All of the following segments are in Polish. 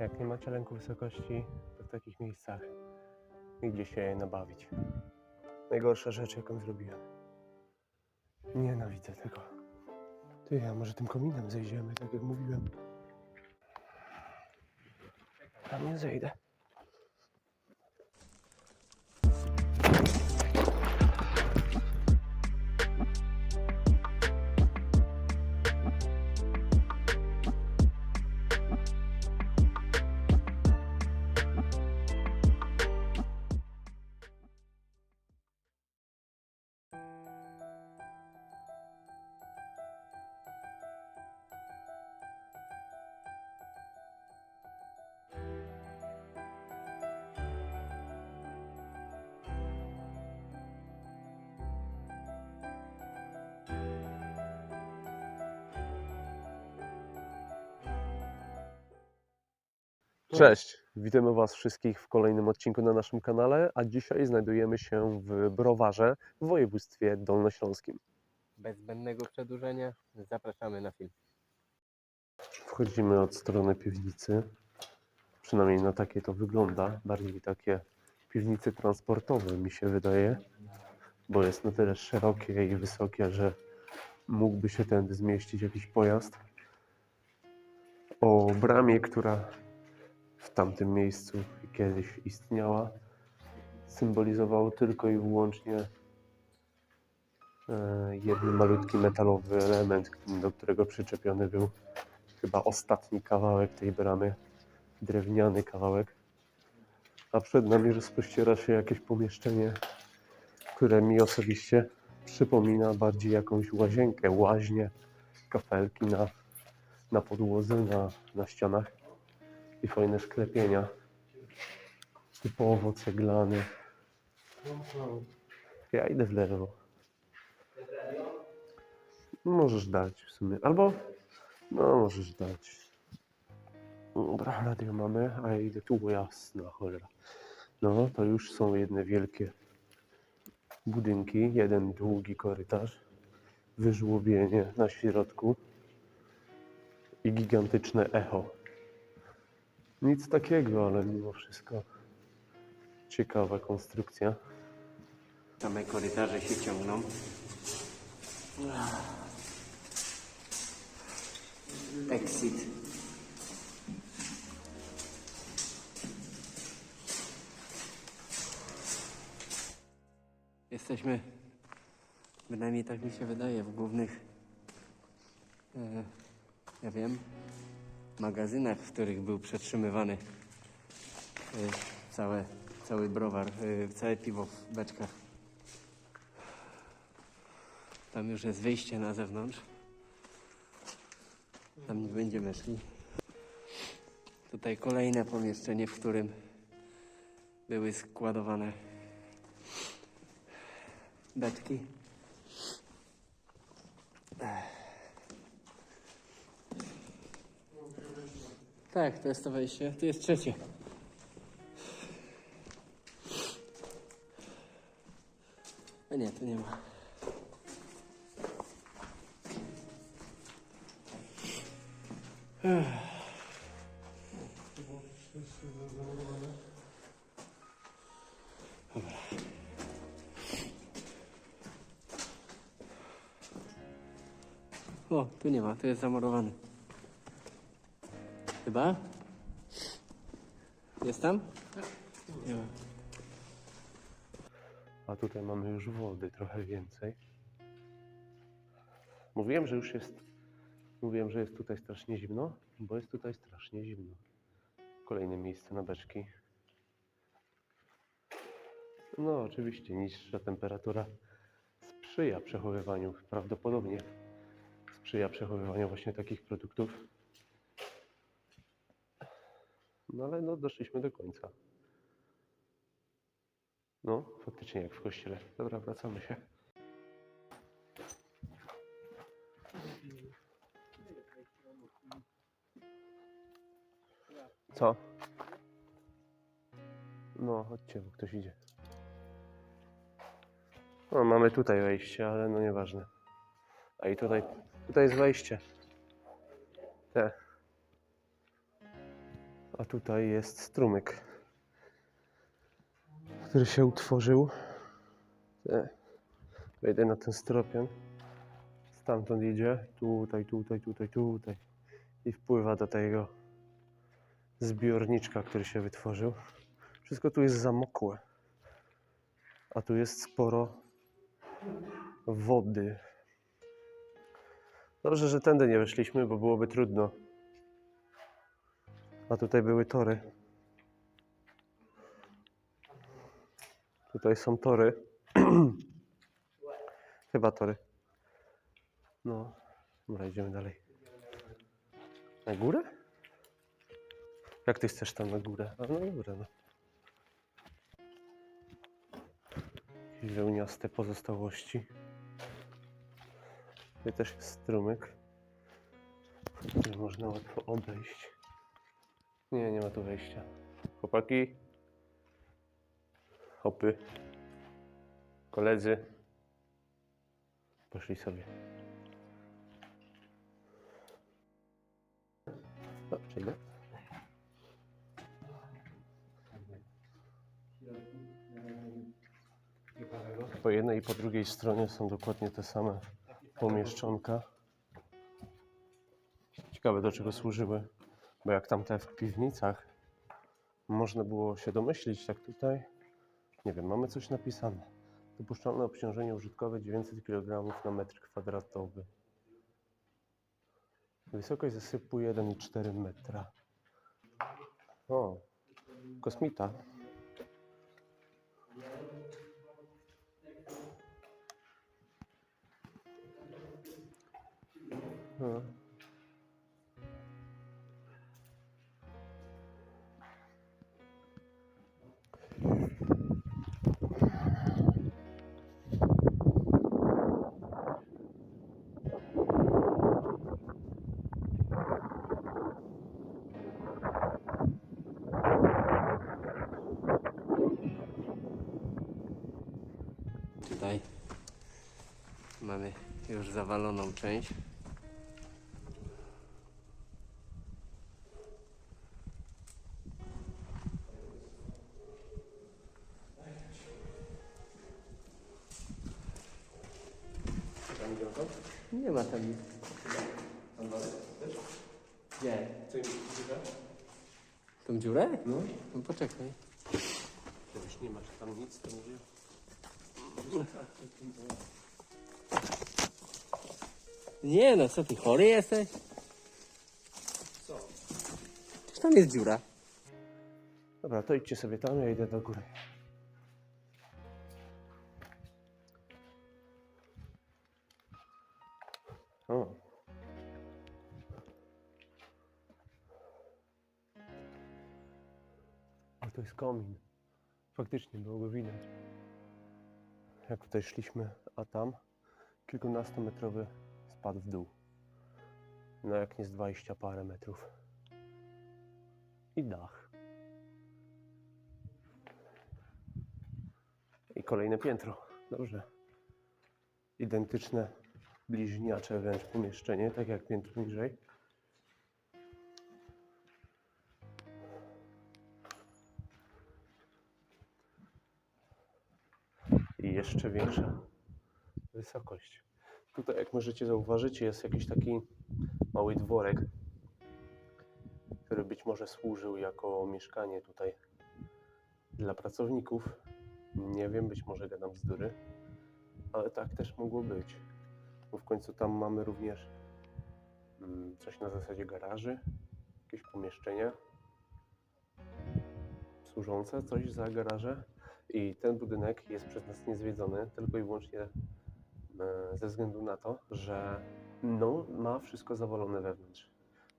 Jak nie macie lęku wysokości, to w takich miejscach nigdzie się nabawić. Najgorsza rzecz, jaką zrobiłem. Nienawidzę tego. Ty, a może tym kominem zejdziemy, tak jak mówiłem. Tam nie zejdę. Cześć, witamy Was wszystkich w kolejnym odcinku na naszym kanale, a dzisiaj znajdujemy się w Browarze w województwie dolnośląskim. Bez zbędnego przedłużenia zapraszamy na film. Wchodzimy od strony piwnicy, przynajmniej na takie to wygląda, bardziej takie piwnice transportowe mi się wydaje, bo jest na tyle szerokie i wysokie, że mógłby się tędy zmieścić jakiś pojazd. O bramie, która w tamtym miejscu kiedyś istniała, symbolizowało tylko i wyłącznie e, jeden malutki metalowy element, do którego przyczepiony był chyba ostatni kawałek tej bramy, drewniany kawałek. A przed nami rozpościera się jakieś pomieszczenie, które mi osobiście przypomina bardziej jakąś łazienkę, łaźnię, kafelki na, na podłodze, na, na ścianach i fajne sklepienia. Typowo ceglany. Ja idę w lewo. Możesz dać w sumie. Albo no, możesz dać. Dobra, radio mamy, a ja idę tu, jasna cholera. No, to już są jedne wielkie budynki, jeden długi korytarz, wyżłobienie na środku i gigantyczne echo. Nic takiego, ale mimo wszystko ciekawa konstrukcja. Same korytarze się ciągną. Exit. Jesteśmy, bynajmniej tak mi się wydaje, w głównych, e, ja wiem, magazynach, w których był przetrzymywany e, całe, cały browar, e, całe piwo w beczkach. Tam już jest wyjście na zewnątrz. Tam nie będziemy szli. Tutaj kolejne pomieszczenie, w którym były składowane beczki. Tak, to jest to wejście. Tu jest trzecie. A nie, tu nie ma. O, tu nie ma, tu jest zamurowany. Chyba? Jest tam? Nie ma. A tutaj mamy już wody trochę więcej. Mówiłem, że już jest. Mówiłem, że jest tutaj strasznie zimno, bo jest tutaj strasznie zimno. Kolejne miejsce na beczki. No, oczywiście, niższa temperatura sprzyja przechowywaniu, prawdopodobnie sprzyja przechowywaniu właśnie takich produktów. No ale no, doszliśmy do końca. No, faktycznie jak w kościele. Dobra, wracamy się. Co? No, chodźcie, bo ktoś idzie. No, mamy tutaj wejście, ale no nieważne. A i tutaj, tutaj jest wejście. Te. A tutaj jest strumyk, który się utworzył. E, Wejdę na ten stropian. Stamtąd idzie. Tutaj, tutaj, tutaj, tutaj. I wpływa do tego zbiorniczka, który się wytworzył. Wszystko tu jest zamokłe. A tu jest sporo wody. Dobrze, że tędy nie weszliśmy, bo byłoby trudno. A tutaj były tory. Tutaj są tory. Chyba tory. No, dobra, idziemy dalej. Na górę? Jak ty chcesz tam na górę? A no dobra, no. Jakieś wełniaste pozostałości. Tutaj też jest strumyk, który można łatwo obejść. Nie, nie ma tu wejścia. Chłopaki. Hopy. Koledzy. Poszli sobie. No, przejdę. Po jednej i po drugiej stronie są dokładnie te same pomieszczonka. Ciekawe do czego służyły, bo jak tamte w piwnicach można było się domyślić, tak tutaj, nie wiem, mamy coś napisane. Dopuszczalne obciążenie użytkowe 900 kg na metr kwadratowy. Wysokość zasypu 1,4 metra. O, kosmita. No. Już zawaloną część. Nie ma tam nic. Gdzie? Tą dziurę? No. No poczekaj. Nie no, co ty chory jesteś? Co? Przecież tam jest dziura. Dobra, to idźcie sobie tam, ja idę do góry. O. A to jest komin. Faktycznie było go widać. Jak tutaj szliśmy, a tam kilkunastometrowy spad w dół. No jak nie z 20 parę metrów. I dach. I kolejne piętro. Dobrze. Identyczne, bliźniacze wręcz pomieszczenie, tak jak piętro niżej. I jeszcze większa wysokość. Tutaj, jak możecie zauważyć, jest jakiś taki mały dworek, który być może służył jako mieszkanie tutaj dla pracowników. Nie wiem, być może gadam bzdury, ale tak też mogło być. Bo w końcu tam mamy również mm, coś na zasadzie garaży, jakieś pomieszczenia służące coś za garaże. I ten budynek jest przez nas niezwiedzony tylko i wyłącznie ze względu na to, że no, ma wszystko zawalone wewnątrz.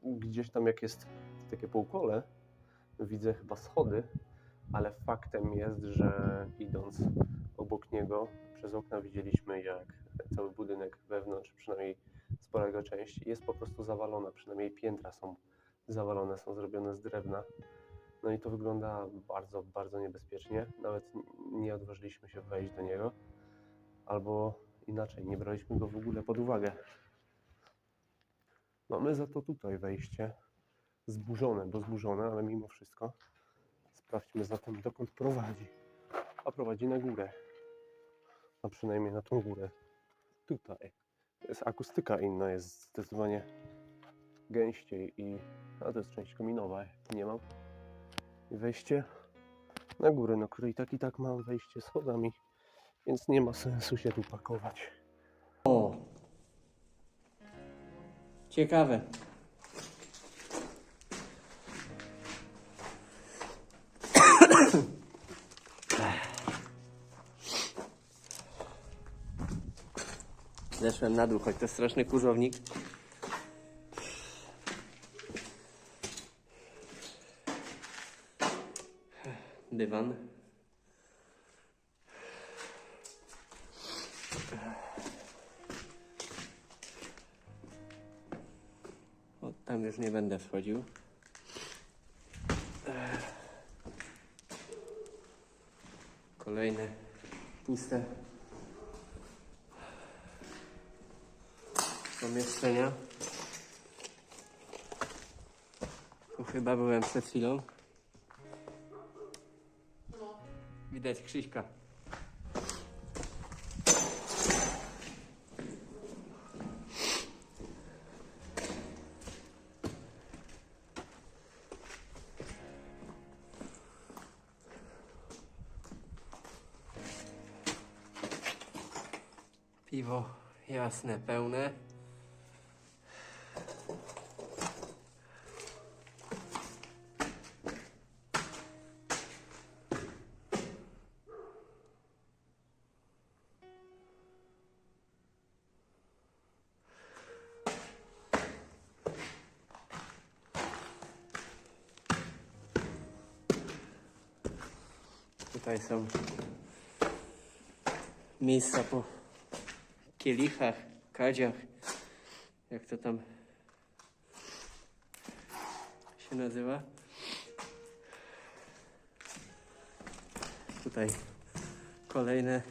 Gdzieś tam jak jest takie półkole, widzę chyba schody, ale faktem jest, że idąc obok niego przez okna widzieliśmy, jak cały budynek wewnątrz, przynajmniej spora jego część, jest po prostu zawalona. Przynajmniej piętra są zawalone, są zrobione z drewna. No i to wygląda bardzo, bardzo niebezpiecznie. Nawet nie odważyliśmy się wejść do niego, albo inaczej, nie braliśmy go w ogóle pod uwagę. Mamy za to tutaj wejście, zburzone, bo zburzone, ale mimo wszystko sprawdźmy zatem dokąd prowadzi. A prowadzi na górę. A przynajmniej na tą górę. Tutaj. Jest akustyka inna, jest zdecydowanie gęściej i a to jest część kominowa, nie mam. I wejście na górę, na której tak i tak mam wejście schodami, więc nie ma sensu się tu pakować. O! Ciekawe. Zeszłem na dół, choć to straszny kurzownik. Dywan. Ech. Kolejne puste pomieszczenia. Tu chyba byłem przed chwilą. Widać Krzyśka. Jasne, pełne. Tutaj są miejsca po kielichach, kadziach, jak to tam się nazywa. Tutaj kolejne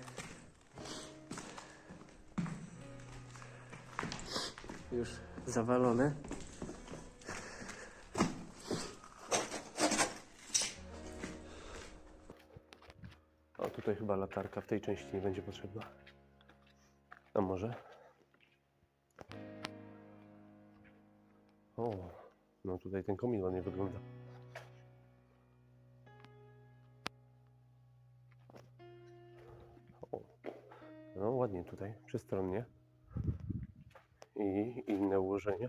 już zawalone. A tutaj chyba latarka w tej części nie będzie potrzebna. A może? O, no tutaj ten komin ładnie wygląda. O, no ładnie tutaj, przestronnie. I inne ułożenie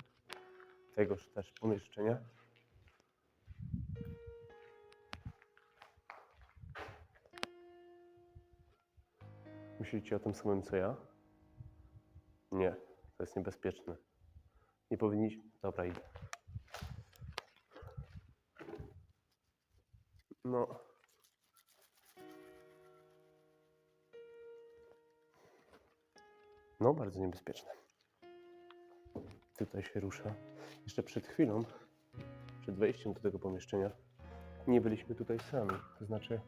tegoż też pomieszczenia. Myślicie o tym samym co ja? Nie, to jest niebezpieczne. Nie powinniśmy. Dobra, idę. No. No, bardzo niebezpieczne. Tutaj się rusza. Jeszcze przed chwilą, przed wejściem do tego pomieszczenia, nie byliśmy tutaj sami. To znaczy,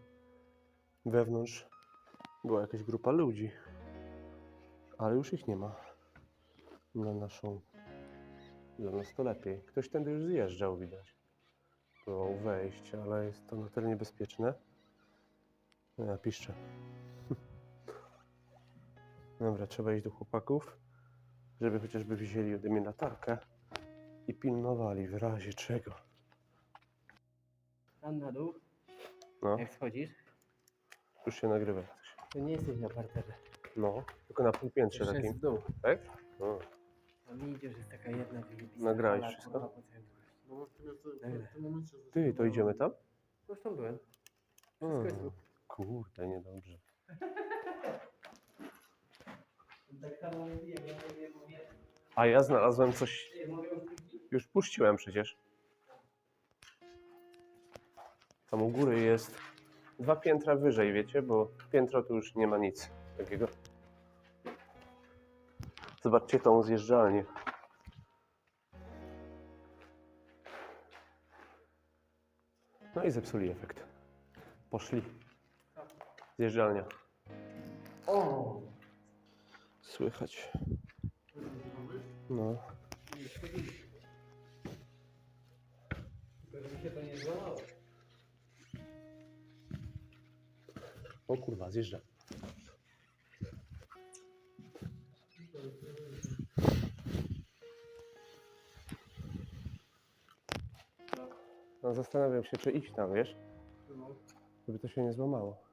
wewnątrz była jakaś grupa ludzi, ale już ich nie ma. Na naszą. Dla nas to lepiej. Ktoś tędy już zjeżdżał, widać. Próbował wejść, ale jest to na tyle niebezpieczne. No Ja piszczę. Dobra, trzeba iść do chłopaków, żeby chociażby wzięli ode mnie latarkę i pilnowali w razie czego. Tam na dół, No, jak schodzisz, już się nagrywa. to nie jesteś na parterze. No, tylko na półpiętrze Jeszcze jest takim. w dół. Tak? No. A mi idziesz, jest taka jedna wyjebista Nagrałeś fala, wszystko? kurwa, po całym mieście. No w, Dobra. w tym momencie... Ty, to idziemy tam? Już tam byłem. Hmm, jest tu. kurde, niedobrze. Tak samo mówię, ja mówię, mówię. A ja znalazłem coś. Już puściłem przecież. Tam u góry jest dwa piętra wyżej, wiecie, bo piętro tu już nie ma nic takiego. Zobaczcie tą zjeżdżalnię. No i zepsuli efekt. Poszli. Zjeżdżalnia. O! Słychać. No. Żeby mi się to nie złamało. O kurwa, zjeżdża. No zastanawiam się, czy iść tam, wiesz? Żeby to się nie złamało.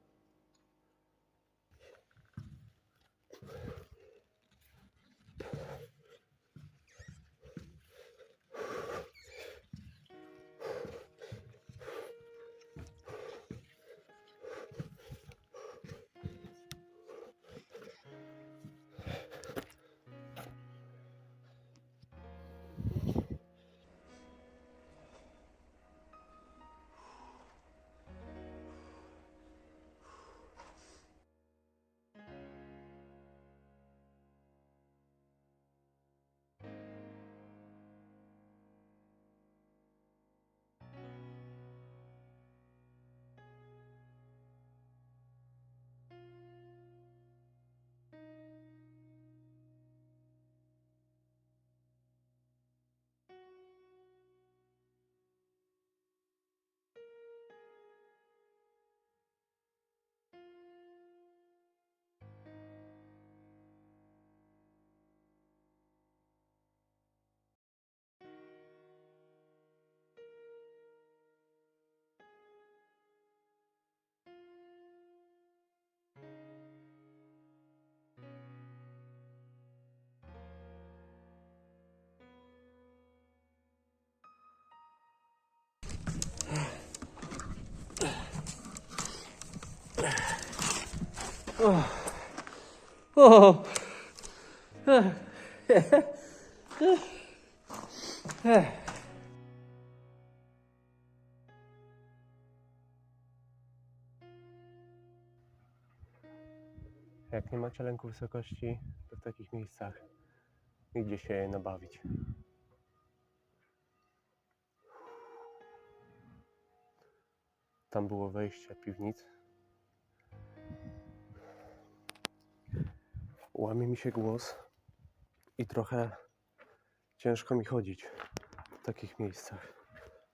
Jak nie macie lęku wysokości, to w takich miejscach nigdzie się nabawić. Tam było wejście piwnic. Łamie mi się głos i trochę ciężko mi chodzić w takich miejscach.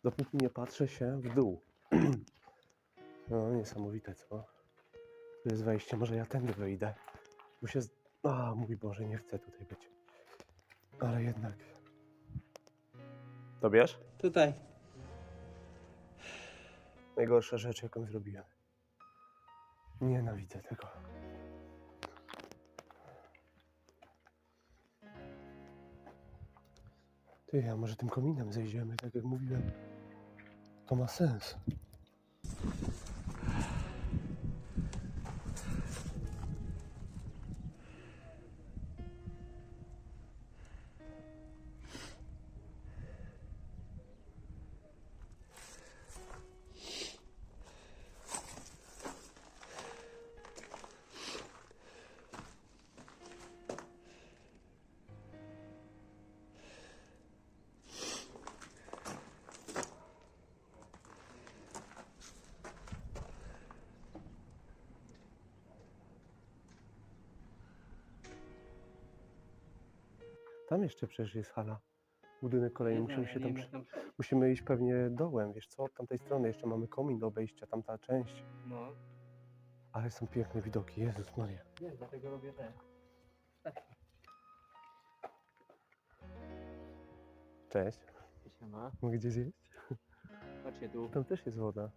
Dopóki nie patrzę się w dół. No, niesamowite, co? Tu jest wejście, może ja tędy wyjdę. Bo się. Z... A, mój Boże, nie chcę tutaj być. Ale jednak. To bierz? Tutaj. Najgorsza rzecz, jaką zrobiłem. Nienawidzę tego. Ty, a może tym kominem zejdziemy, tak jak mówiłem. To ma sens. Tam jeszcze przecież jest hala. Budynek kolejny. Musimy się tam. przy- Musimy iść pewnie dołem, wiesz co? Od tamtej strony jeszcze mamy komin do obejścia, tamta część. No, Ale są piękne widoki, Jezus Maria. nie, dlatego robię te. Cześć. Siema. Mogę gdzie zjeść? Patrzcie tu. Tam też jest woda.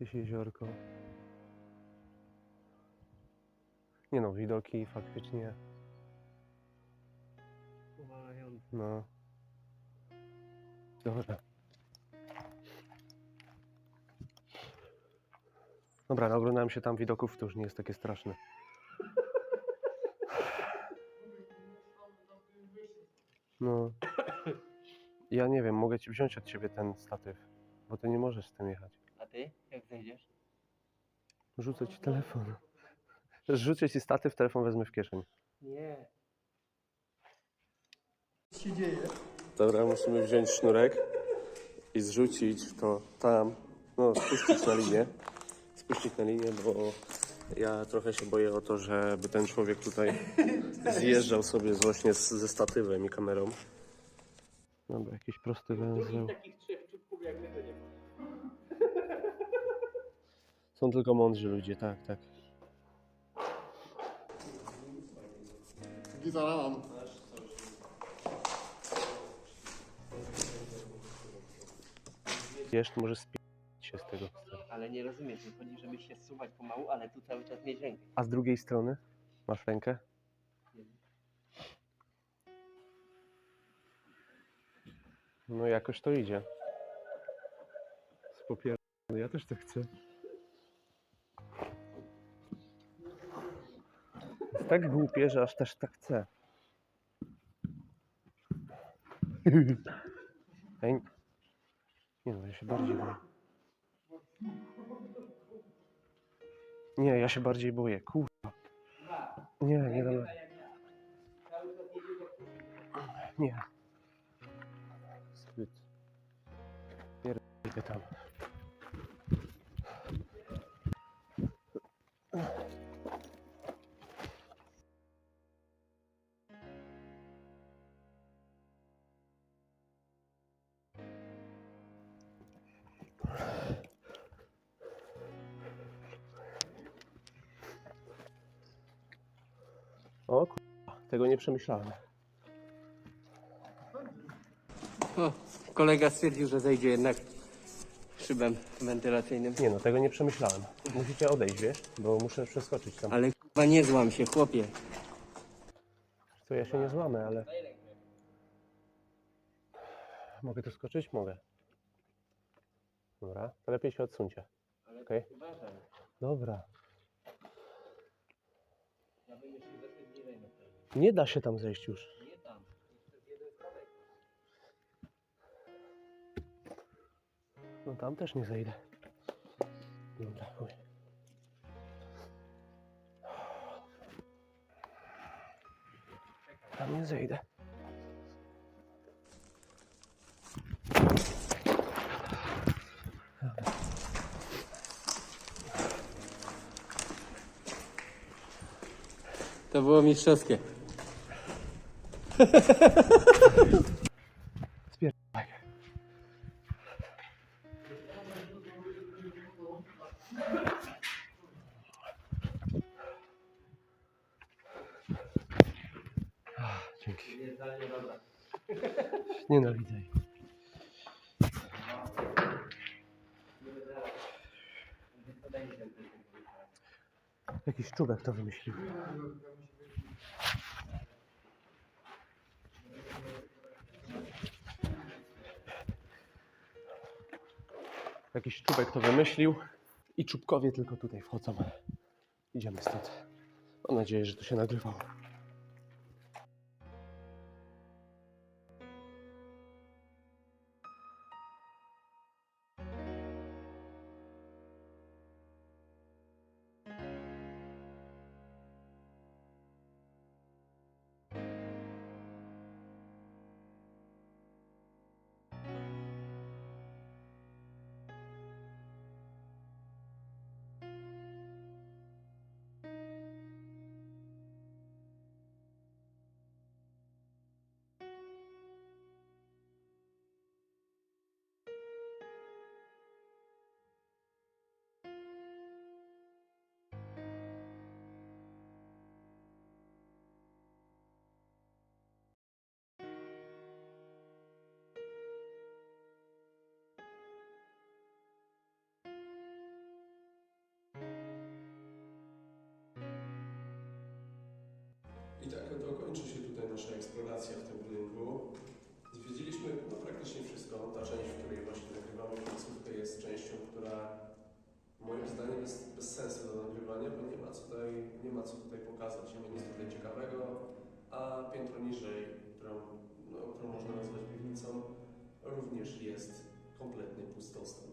Jakieś jeziorko. Nie no, widoki faktycznie, Uwalający. no. Dobra. Dobra, naoglądałem się tam widoków, to już nie jest takie straszne. No. Ja nie wiem, mogę ci wziąć od ciebie ten statyw, bo ty nie możesz z tym jechać. A ty? Jak zejdziesz? Rzucę ci telefon. Rzucę ci statyw, telefon wezmę w kieszeń. Nie. Dobra, musimy wziąć sznurek i zrzucić to tam, no spuścić na linię. Spuścić na linię, bo ja trochę się boję o to, żeby ten człowiek tutaj zjeżdżał sobie właśnie z, ze statywem i kamerą. Dobra, jakiś prosty węzeł. takich trzech czubków jak my to nie ma. Są tylko mądrzy ludzie, tak, tak. Gitara mam. Wiesz, może spić się z tego. Ale nie rozumiesz, że chodzi, żeby się zsuwać pomału, ale tu cały czas mieć rękę. A z drugiej strony? Masz rękę? No jakoś to idzie. Spopier... Ja też to chcę. Jest tak głupie, że aż też tak chcę. Ej. Nie no, ja się bardziej boję. Nie, ja się bardziej boję. Kurwa. Nie, nie dam. Nie. Zbyt. Pierdolę tam. Tego nie przemyślałem. O, kolega stwierdził, że zejdzie jednak szybem wentylacyjnym. Nie no, tego nie przemyślałem. Musicie odejść, wiesz? Bo muszę przeskoczyć tam. Ale chyba nie złam się, chłopie. To ja się nie złamę, ale... Mogę tu skoczyć? Mogę. Dobra, to lepiej się odsuńcie. Okej? Dobra. Nie da się tam zejść już. No tam też nie zejdę. Dobra, chuj. Tam nie zejdę. To było mistrzowskie. Spierdaj. Ah, Dzięki. Nienawidzę. jej. Jakiś czubek to wymyślił. Jakiś czubek to wymyślił i czubkowie tylko tutaj wchodzą. Idziemy stąd. Mam nadzieję, że to się nagrywało. I tak oto kończy się tutaj nasza eksploracja w tym budynku. Zwiedziliśmy no, praktycznie wszystko. Ta część, w której właśnie nagrywamy końcówkę jest częścią, która moim zdaniem jest bez sensu do nagrywania, bo nie ma co tutaj, nie ma co tutaj pokazać, nie ma nic tutaj ciekawego, a piętro niżej, którą, no, którą można nazwać piwnicą, również jest kompletny pustostan.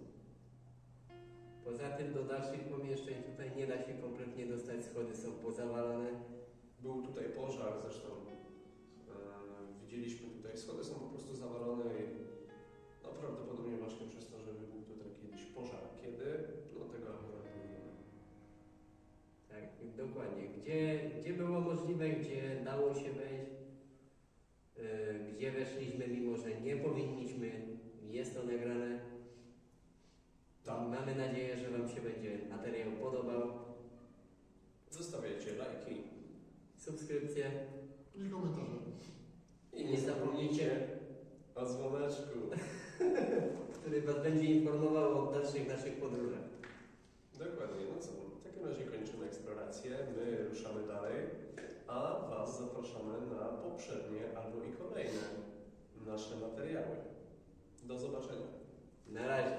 Poza tym do dalszych pomieszczeń tutaj nie da się kompletnie dostać, schody są pozawalone. Był tutaj pożar, zresztą e, widzieliśmy tutaj, schody są po prostu zawalone i no, prawdopodobnie właśnie przez to, że był tutaj kiedyś pożar. Kiedy? No tego akurat nie wiemy. Tak, dokładnie. Gdzie, gdzie było możliwe, gdzie dało się wejść, e, gdzie weszliśmy, mimo że nie powinniśmy, jest to nagrane. Tak. Mamy nadzieję, że Wam się będzie materiał podobał. Zostawiajcie lajki, subskrypcję i komentarze. I nie zapomnijcie o dzwoneczku, który Was będzie informował o dalszych naszych podróżach. Dokładnie, no co? W takim razie kończymy eksplorację, my ruszamy dalej, a Was zapraszamy na poprzednie albo i kolejne nasze materiały. Do zobaczenia. Na razie.